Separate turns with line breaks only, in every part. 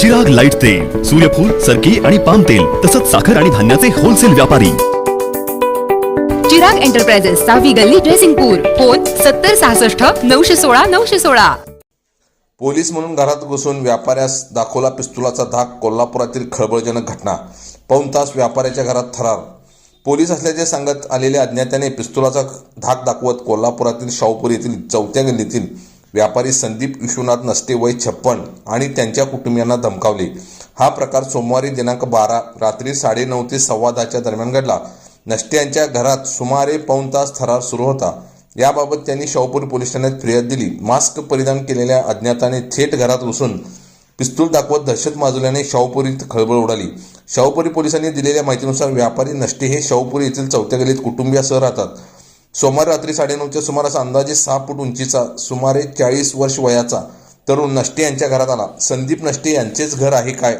Chirag light तेल सूर्यफूल सरकी आणि पाम तेल तसंच साखर आणि धान्याचे होलसेल व्यापारी.
चिराग एंटरप्राइजेस सहावी गल्ली ड्रेसिंगपूर फोन सत्तर सहासष्ट नऊशे सोळा नऊशे सोळा.
पोलीस म्हणून घरात घुसून व्यापाऱ्यास दाखवला पिस्तुलाचा धाक कोल्हापुरातील खळबळजनक घटना. पाऊण तास व्यापाऱ्याच्या घरात थरार. पोलीस असल्याचे सांगत आलेल्या अज्ञात्याने पिस्तुलाचा धाक दाखवत कोल्हापुरातील शाहूपूर येथील चौथ्या गल्लीतील व्यापारी संदीप विश्वनाथ नसते वय छप्पन आणि त्यांच्या कुटुंबियांना धमकावले. हा प्रकार सोमवारी दिनांक बारा रात्री साडेनऊ ते सव्वा दहाच्या दरम्यान घडला. नष्टे यांच्या घरात सुमारे पाऊण तास थरार सुरू होता. याबाबत त्यांनी शाहूपूर पोलीस ठाण्यात फिर्याद दिली. मास्क परिधान केलेल्या अज्ञाताने थेट घरात घुसून पिस्तूल दाखवत दहशत माजवल्याने शाहूपुरीत खळबळ उडाली. शाहूपुरी पोलिसांनी दिलेल्या माहितीनुसार व्यापारी नष्टे हे शाहूपुरी येथील चौथ्या गलीत कुटुंबियासह राहतात. सोमवार रात्री साडेनऊच्या सुमारास अंदाजे सहा फूट उंचीचा सुमारे चाळीस वर्ष वयाचा तरुण नष्टे यांच्या घरात आला. संदीप नष्टे यांचेच घर आहे काय?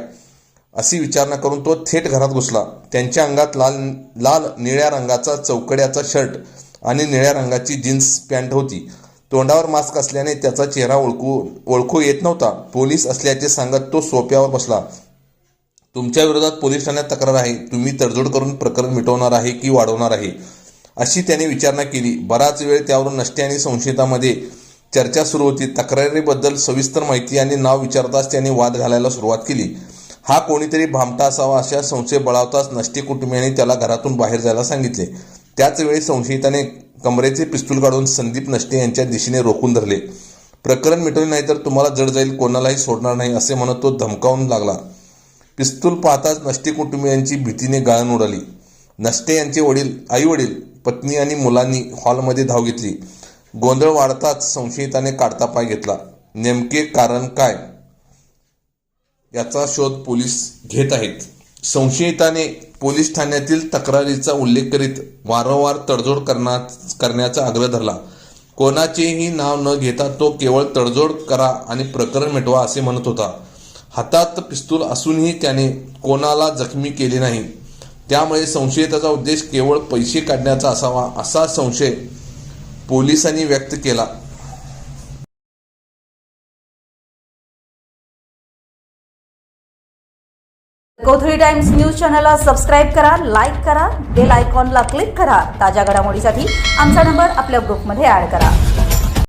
अशी विचारणा करून तो थेट घरात घुसला. त्यांच्या अंगात लाल लाल निळ्या रंगाचा चौकड्याचा शर्ट आणि निळ्या रंगाची जीन्स पॅन्ट होती. तोंडावर मास्क असल्याने त्याचा चेहरा ओळखू ओळखू येत नव्हता. पोलीस असल्याचे सांगत तो सोप्यावर बसला. तुमच्या विरोधात पोलीस ठाण्यात तक्रार आहे. तुम्ही तडजोड करून प्रकरण मिटवणार आहे की वाढवणार आहे? अशी त्याने विचारणा केली. बराच वेळ त्यावरून नष्टे आणि संशयितामध्ये चर्चा सुरू होती. तक्रारीबद्दल सविस्तर माहिती आणि नाव विचारताच त्याने वाद घालायला सुरुवात केली. हा कोणीतरी भामटा असावा अशा संशय बळावताच नष्टे कुटुंबियांनी त्याला घरातून बाहेर जायला सांगितले. त्याचवेळी संशयिताने कमरेचे पिस्तूल काढून संदीप नष्टे यांच्या दिशेने रोखून धरले. प्रकरण मिटवले नाही तर तुम्हाला जड जाईल कोणालाही सोडणार नाही असे म्हणत तो धमकावून लागला. पिस्तूल पाहताच नष्टे कुटुंबियांची भीतीने गाळण उडाली. नष्टे यांचे वडील आई वडील पत्नी आणि मुलांनी हॉलमध्ये धाव घेतली. गोंधळ वाढताच संशयिताने काढता पाय घेतला. नेमके कारण काय? याचा शोध पोलीस घेत आहेत. संशयिताने पोलीस ठाण्यातील तक्रारीचा उल्लेख करीत वारंवार तडजोड करणार करण्याचा आग्रह धरला. कोणाचेही नाव न घेता तो केवळ तडजोड करा आणि प्रकरण मिटवा असे म्हणत होता. हातात पिस्तूल असूनही त्याने कोणाला जखमी केले नाही. त्यामुळे संशयिताचा उद्देश केवळ पैसे काढण्याचा असावा असा संशय पोलिसांनी व्यक्त केला.
कोथळी टाइम्स न्यूज चॅनलला सबस्क्राईब करा लाईक करा बेल आयकॉनला क्लिक करा. ताज्या घडामोडीसाठी आमचा नंबर आपल्या ग्रुपमध्ये ॲड करा.